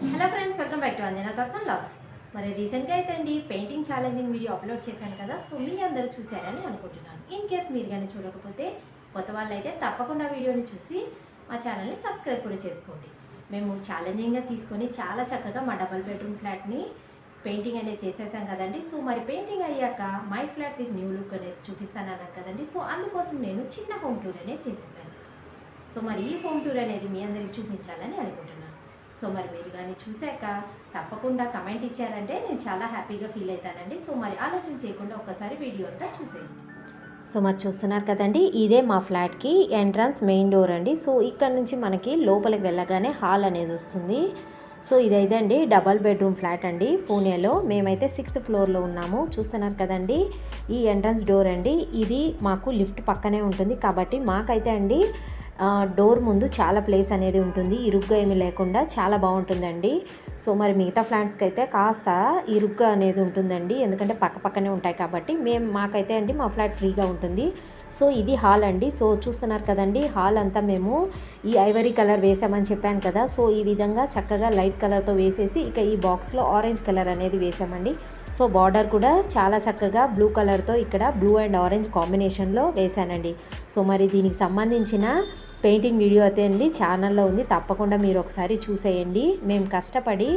Hello friends welcome back to Anjana thoughts and logs మరి రీసెంట్గా అయితే అండి పెయింటింగ్ ఛాలెంజింగ్ వీడియో అప్లోడ్ చేశాను కదా సో మీ అందరూ చూశారని అనుకుంటున్నాను. ఇన్ కేస్ మీరు కానీ చూడకపోతే కొత్త వాళ్ళు అయితే తప్పకుండా వీడియోని చూసి మా ఛానల్ని సబ్స్క్రైబ్ కూడా చేసుకోండి. మేము ఛాలెంజింగ్గా తీసుకొని చాలా చక్కగా మా డబల్ బెడ్రూమ్ ఫ్లాట్ని పెయింటింగ్ అనేది చేసేసాం కదండి. సో మరి పెయింటింగ్ అయ్యాక my flat with new look అనేది చూపిస్తాను అన్నాను కదండి. సో అందుకోసం నేను చిన్న హోమ్ టూర్ అనేది చేసేసాను. సో మరి ఈ హోమ్ టూర్ అనేది మీ అందరికి చూపించాలని అనుకుంటున్నాను. సో మరి మీరు కానీ చూశాక తప్పకుండా కమెంట్ ఇచ్చారంటే నేను చాలా హ్యాపీగా ఫీల్ అవుతానండి. సో మరి ఆలస్యం చేయకుండా ఒక్కసారి వీడియో అంతా చూసేయండి. సో మరి చూస్తున్నారు కదండి ఇదే మా ఫ్లాట్కి ఎంట్రన్స్ మెయిన్ డోర్ అండి. సో ఇక్కడ నుంచి మనకి లోపలికి వెళ్ళగానే హాల్ అనేది వస్తుంది. సో ఇదైతే అండి డబల్ బెడ్రూమ్ ఫ్లాట్ అండి పూణేలో. మేమైతే సిక్స్త్ ఫ్లోర్లో ఉన్నాము. చూస్తున్నారు కదండి ఈ ఎంట్రన్స్ డోర్ అండి. ఇది మాకు లిఫ్ట్ పక్కనే ఉంటుంది కాబట్టి మాకైతే అండి డోర్ ముందు చాలా ప్లేస్ అనేది ఉంటుంది. ఇరుగ్గా ఏమీ లేకుండా చాలా బాగుంటుందండి. సో మరి మిగతా ప్లాంట్స్కి అయితే కాస్త ఇరుగ్గా అనేది ఉంటుందండి. ఎందుకంటే పక్క పక్కనే ఉంటాయి కాబట్టి మేము మాకైతే అండి మా ఫ్లాట్ ఫ్రీగా ఉంటుంది. సో ఇది హాల్ అండి. సో చూస్తున్నారు కదండి హాల్ అంతా మేము ఈ ఐవరీ కలర్ వేసామని చెప్పాను కదా. సో ఈ విధంగా చక్కగా లైట్ కలర్తో వేసేసి ఇక ఈ బాక్స్లో ఆరెంజ్ కలర్ అనేది వేసామండి. సో బార్డర్ కూడా చాలా చక్కగా బ్లూ కలర్తో ఇక్కడ బ్లూ అండ్ ఆరెంజ్ కాంబినేషన్లో వేశానండి సో మరి దీనికి సంబంధించిన పెయింటింగ్ వీడియో అయితే అండి ఛానల్లో ఉంది. తప్పకుండా మీరు ఒకసారి చూసేయండి. మేము కష్టపడి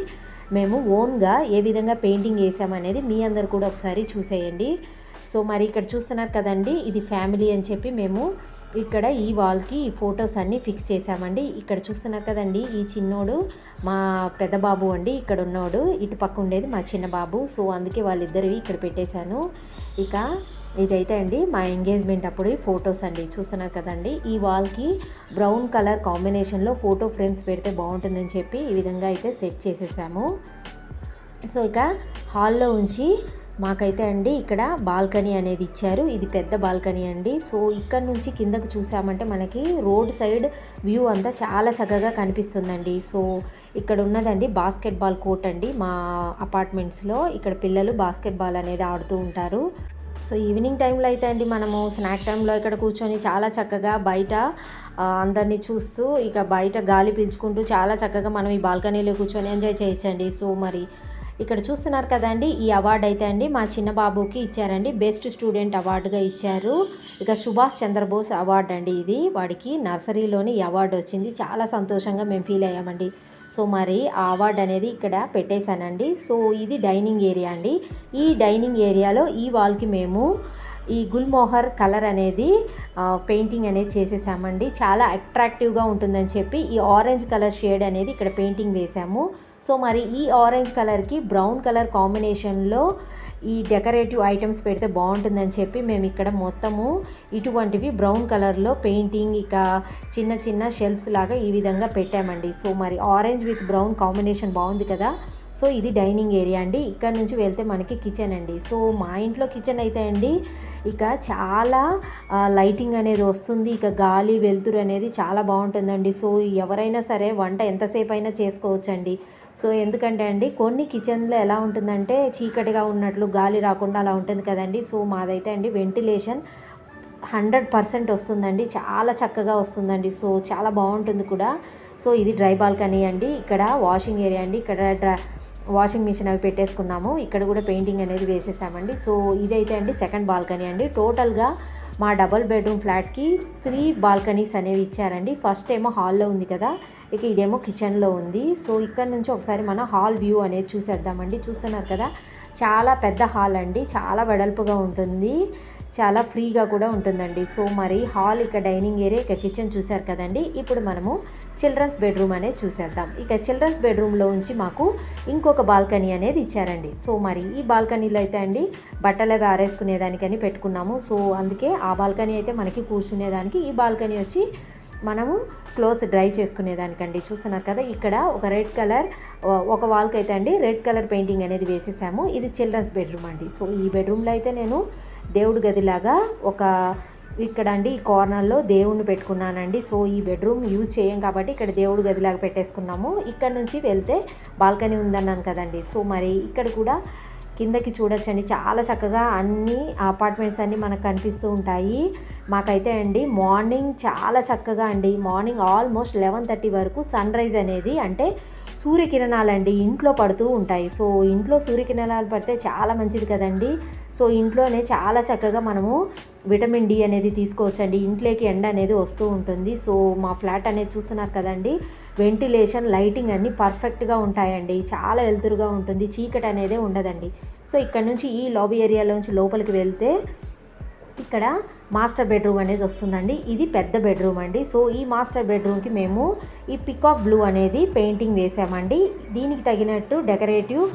మేము ఓన్గా ఏ విధంగా పెయింటింగ్ వేసామనేది మీ అందరు కూడా ఒకసారి చూసేయండి. సో మరి ఇక్కడ చూస్తున్నారు కదండి ఇది ఫ్యామిలీ అని చెప్పి మేము ఇక్కడ ఈ వాల్కి ఈ ఫొటోస్ అన్నీ ఫిక్స్ చేసామండి ఇక్కడ చూస్తున్నారు కదండి ఈ చిన్నోడు మా పెద్ద బాబు అండి ఇక్కడ ఉన్నోడు. ఇటు పక్క ఉండేది మా చిన్న బాబు. సో అందుకే వాళ్ళిద్దరివి ఇక్కడ పెట్టేశాను. ఇక ఇదైతే అండి మా ఎంగేజ్మెంట్ అప్పుడు ఫొటోస్ అండి చూస్తున్నారు కదండి. ఈ వాల్కి బ్రౌన్ కలర్ కాంబినేషన్లో ఫోటో ఫ్రేమ్స్ పెడితే బాగుంటుందని చెప్పి ఈ విధంగా అయితే సెట్ చేసేసాము. సో ఇక హాల్లో ఉంచి మాకైతే అండి ఇక్కడ బాల్కనీ అనేది ఇచ్చారు. ఇది పెద్ద బాల్కనీ అండి. సో ఇక్కడ నుంచి కిందకు చూసామంటే మనకి రోడ్ సైడ్ వ్యూ అంతా చాలా చక్కగా కనిపిస్తుందండి. సో ఇక్కడ ఉన్నదండి బాస్కెట్బాల్ కోర్ట్ అండి. మా అపార్ట్మెంట్స్లో ఇక్కడ పిల్లలు బాస్కెట్బాల్ అనేది ఆడుతూ ఉంటారు. సో ఈవినింగ్ టైంలో అయితే అండి మనము స్నాక్ టైంలో ఇక్కడ కూర్చొని చాలా చక్కగా బయట అందరినీ చూస్తూ ఇక బయట గాలి పీల్చుకుంటూ చాలా చక్కగా మనం ఈ బాల్కనీలో కూర్చొని ఎంజాయ్ చేయొచ్చండి. సో మరి ఇక్కడ చూస్తున్నారు కదండి ఈ అవార్డు అయితే అండి మా చిన్న బాబుకి ఇచ్చారండి. బెస్ట్ స్టూడెంట్ అవార్డుగా ఇచ్చారు. ఇక సుభాష్ చంద్రబోస్ అవార్డు అండి ఇది. వాడికి నర్సరీలోని ఈ అవార్డు వచ్చింది. చాలా సంతోషంగా మేము ఫీల్ అయ్యామండి. సో మరి ఆ అవార్డు అనేది ఇక్కడ పెట్టేశానండి. సో ఇది డైనింగ్ ఏరియా అండి. ఈ డైనింగ్ ఏరియాలో ఈ వాల్కి మేము ఈ గుల్మోహర్ కలర్ అనేది పెయింటింగ్ అనేది చేసేసామండి. చాలా అట్రాక్టివ్గా ఉంటుందని చెప్పి ఈ ఆరెంజ్ కలర్ షేడ్ అనేది ఇక్కడ పెయింటింగ్ వేసాము. సో మరి ఈ ఆరెంజ్ కలర్కి బ్రౌన్ కలర్ కాంబినేషన్లో ఈ డెకరేటివ్ ఐటమ్స్ పెడితే బాగుంటుందని చెప్పి మేము ఇక్కడ మొత్తము ఇటువంటివి బ్రౌన్ కలర్లో పెయింటింగ్ ఇక చిన్న చిన్న షెల్ఫ్స్ లాగా ఈ విధంగా పెట్టామండి. సో మరి ఆరెంజ్ విత్ బ్రౌన్ కాంబినేషన్ బాగుంది కదా. సో ఇది డైనింగ్ ఏరియా అండి. ఇక్కడ నుంచి వెళ్తే మనకి కిచెన్ అండి. సో మా ఇంట్లో కిచెన్ అయితే అండి ఇక చాలా లైటింగ్ అనేది వస్తుంది. ఇక గాలి వెలుతురు అనేది చాలా బాగుంటుందండి. సో ఎవరైనా సరే వంట ఎంతసేపు అయినా చేసుకోవచ్చండి. సో ఎందుకంటే అండి కొన్ని కిచెన్లో ఎలా ఉంటుందంటే చీకటిగా ఉన్నట్లు గాలి రాకుండా అలా ఉంటుంది కదండి. సో మాదైతే అండి వెంటిలేషన్ హండ్రెడ్ పర్సెంట్ వస్తుందండి. చాలా చక్కగా వస్తుందండి. సో చాలా బాగుంటుంది కూడా. సో ఇది డ్రై బాల్కనీ అండి. ఇక్కడ వాషింగ్ ఏరియా అండి. ఇక్కడ డ్రై వాషింగ్ మిషన్ అవి పెట్టేసుకున్నాము. ఇక్కడ కూడా పెయింటింగ్ అనేది వేసేసామండి. సో ఇదైతే అండి సెకండ్ బాల్కనీ అండి. టోటల్గా మా డబల్ బెడ్రూమ్ ఫ్లాట్కి త్రీ బాల్కనీస్ అనేవి ఇచ్చారండి. ఫస్ట్ ఏమో హాల్లో ఉంది కదా ఇక ఇదేమో కిచెన్లో ఉంది. సో ఇక్కడ నుంచి ఒకసారి మన హాల్ వ్యూ అనేది చూసేద్దామండి. చూస్తున్నారు కదా చాలా పెద్ద హాల్ అండి. చాలా వెడల్పుగా ఉంటుంది. చాలా ఫ్రీగా కూడా ఉంటుందండి. సో మరి హాల్ ఇక డైనింగ్ ఏరియా ఇక కిచెన్ చూశారు కదండి. ఇప్పుడు మనము చిల్డ్రన్స్ బెడ్రూమ్ అనేది చూసేద్దాం. ఇక చిల్డ్రన్స్ బెడ్రూమ్లో ఉంచి మాకు ఇంకొక బాల్కనీ అనేది ఇచ్చారండి. సో మరి ఈ బాల్కనీలో అయితే అండి బట్టలు అవి ఆరేసుకునేదానికని పెట్టుకున్నాము. సో అందుకే ఆ బాల్కనీ అయితే మనకి కూర్చునేదానికి ఈ బాల్కనీ వచ్చి మనము క్లోత్స్ డ్రై చేసుకునేదానికండి. చూస్తున్నారు కదా ఇక్కడ ఒక రెడ్ కలర్ ఒక వాల్కి అయితే అండి రెడ్ కలర్ పెయింటింగ్ అనేది వేసేసాము. ఇది చిల్డ్రన్స్ బెడ్రూమ్ అండి. సో ఈ బెడ్రూమ్లో అయితే నేను దేవుడి గదిలాగా ఒక ఇక్కడ అండి ఈ కార్నర్లో దేవుణ్ణి పెట్టుకున్నానండి. సో ఈ బెడ్రూమ్ యూజ్ చేయం కాబట్టి ఇక్కడ దేవుడు గదిలాగా పెట్టేసుకున్నాము. ఇక్కడ నుంచి వెళ్తే బాల్కనీ ఉందన్నాను కదండి. సో మరి ఇక్కడ కూడా కిందకి చూడొచ్చండి. చాలా చక్కగా అన్ని అపార్ట్మెంట్స్ అన్నీ మనకు కనిపిస్తూ ఉంటాయి. మాకైతే అండి మార్నింగ్ చాలా చక్కగా అండి. మార్నింగ్ ఆల్మోస్ట్ లెవెన్ థర్టీ వరకు సన్ రైజ్ అనేది అంటే సూర్యకిరణాలండి ఇంట్లో పడుతూ ఉంటాయి. సో ఇంట్లో సూర్యకిరణాలు పడితే చాలా మంచిది కదండి. సో ఇంట్లోనే చాలా చక్కగా మనము విటమిన్ డి అనేది తీసుకోవచ్చండి. ఇంట్లోకి ఎండ అనేది వస్తూ ఉంటుంది. సో మా ఫ్లాట్ అనేది చూస్తున్నారు కదండి. వెంటిలేషన్ లైటింగ్ అన్నీ పర్ఫెక్ట్గా ఉంటాయండి. చాలా వెలుతురుగా ఉంటుంది. చీకటి అనేది ఉండదండి. సో ఇక్కడ నుంచి ఈ లాబీ ఏరియాలోంచి లోపలికి వెళ్తే ఇక్కడ మాస్టర్ బెడ్రూమ్ అనేది వస్తుందండి. ఇది పెద్ద బెడ్రూమ్ అండి. సో ఈ మాస్టర్ బెడ్రూమ్కి మేము ఈ పికాక్ బ్లూ అనేది పెయింటింగ్ వేసామండి. దీనికి తగినట్టు డెకరేటివ్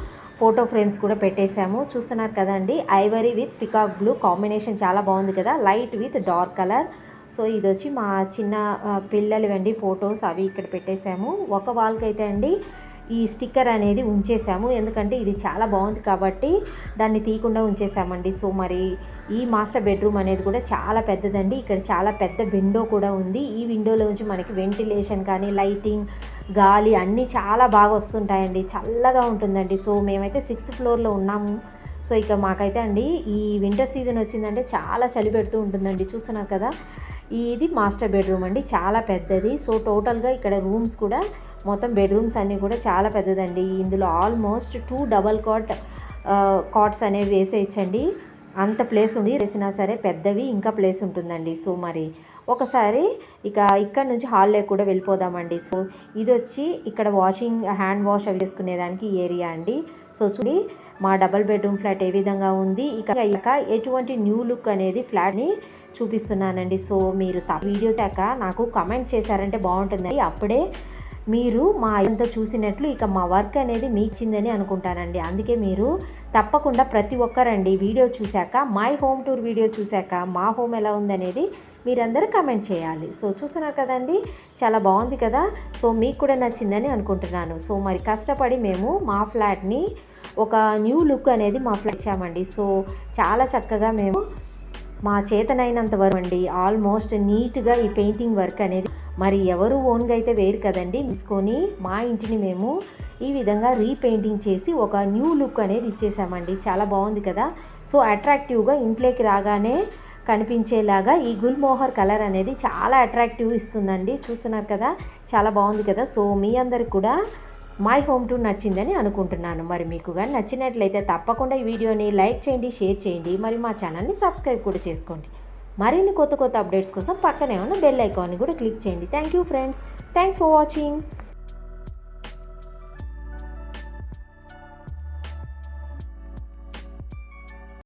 ఫోటో ఫ్రేమ్స్ కూడా పెట్టేశాము. చూస్తున్నారు కదండి ivory with peacock blue combination చాలా బాగుంది కదా light with dark colour. So ఇది వచ్చి మా చిన్న పిల్లలు అండి ఫొటోస్ అవి ఇక్కడ పెట్టేశాము. ఒక వాల్కి అయితే అండి ఈ స్టిక్కర్ అనేది ఉంచేసాము ఎందుకంటే ఇది చాలా బాగుంది కాబట్టి దాన్ని తీయకుండా ఉంచేసామండి సో మరి ఈ మాస్టర్ బెడ్రూమ్ అనేది కూడా చాలా పెద్దదండి. ఇక్కడ చాలా పెద్ద విండో కూడా ఉంది. ఈ విండోలోంచి మనకి వెంటిలేషన్ కానీ లైటింగ్ గాలి అన్నీ చాలా బాగా వస్తుంటాయండి. చల్లగా ఉంటుందండి. సో మేమైతే సిక్స్త్ ఫ్లోర్లో ఉన్నాము. సో ఇక మాకైతే అండి ఈ వింటర్ సీజన్ వచ్చిందంటే చాలా చలి పెడుతూ ఉంటుందండి. చూస్తున్నారు కదా? ఇది మాస్టర్ బెడ్రూమ్ అండి. చాలా పెద్దది. సో టోటల్గా ఇక్కడ రూమ్స్ కూడా మొత్తం బెడ్రూమ్స్ అన్నీ కూడా చాలా పెద్దదండి. ఇందులో almost two double cot cots అనేవి వేసేయచ్చండి. అంత ప్లేస్ ఉంది వేసినా సరే పెద్దవి ఇంకా ప్లేస్ ఉంటుందండి. సో మరి ఒకసారి ఇక ఇక్కడ నుంచి హాల్లో కూడా వెళ్ళిపోదామండి. సో ఇది వచ్చి ఇక్కడ వాషింగ్ హ్యాండ్ వాష్ అవి చేసుకునేదానికి ఏరియా అండి. సో చూడి మా డబల్ బెడ్రూమ్ ఫ్లాట్ ఏ విధంగా ఉంది. ఇక ఇక ఎటువంటి న్యూ లుక్ అనేది ఫ్లాట్ని చూపిస్తున్నానండి. సో మీరు త- వీడియో దాకా నాకు కమెంట్ చేశారంటే బాగుంటుందండి. అప్పుడే మీరు మా ఇంత చూసినట్లు ఇక మా వర్క్ అనేది మీ ఇచ్చిందని అనుకుంటానండి. అందుకే మీరు తప్పకుండా ప్రతి ఒక్కరండి వీడియో చూశాక మై హోమ్ టూర్ వీడియో చూశాక మా హోమ్ ఎలా ఉందనేది మీరందరూ కమెంట్ చేయాలి. సో చూస్తున్నారు కదండి? చాలా బాగుంది కదా? సో మీకు కూడా నచ్చిందని అనుకుంటున్నాను. సో మరి కష్టపడి మేము మా ఫ్లాట్ని ఒక న్యూ లుక్ అనేది మా ఫ్లాట్ ఇచ్చామండి. సో చాలా చక్కగా మేము మా చేతనైనంత వరకు అండి ఆల్మోస్ట్ నీట్గా ఈ పెయింటింగ్ వర్క్ అనేది మరి ఎవరు ఓన్గా అయితే వేరు కదండి మిస్కొని మా ఇంటిని మేము ఈ విధంగా రీపెయింటింగ్ చేసి ఒక న్యూ లుక్ అనేది ఇచ్చేసామండి. చాలా బాగుంది కదా? సో అట్రాక్టివ్గా ఇంట్లోకి రాగానే కనిపించేలాగా ఈ గుల్మోహర్ కలర్ అనేది చాలా అట్రాక్టివ్ ఇస్తుందండి. చూస్తున్నారు కదా? చాలా బాగుంది కదా? సో మీ అందరికి కూడా మై హోమ్ టూర్ నచ్చిందని అనుకుంటున్నాను. మరి మీకు కానీ నచ్చినట్లయితే తప్పకుండా ఈ వీడియోని లైక్ చేయండి షేర్ చేయండి. మరి మా ఛానల్ని సబ్స్క్రైబ్ కూడా చేసుకోండి. మరిన్ని కొత్త కొత్త అప్డేట్స్ కోసం పక్కనే ఉన్న బెల్ ఐకాన్ని కూడా క్లిక్ చేయండి. Thank you friends thanks for watching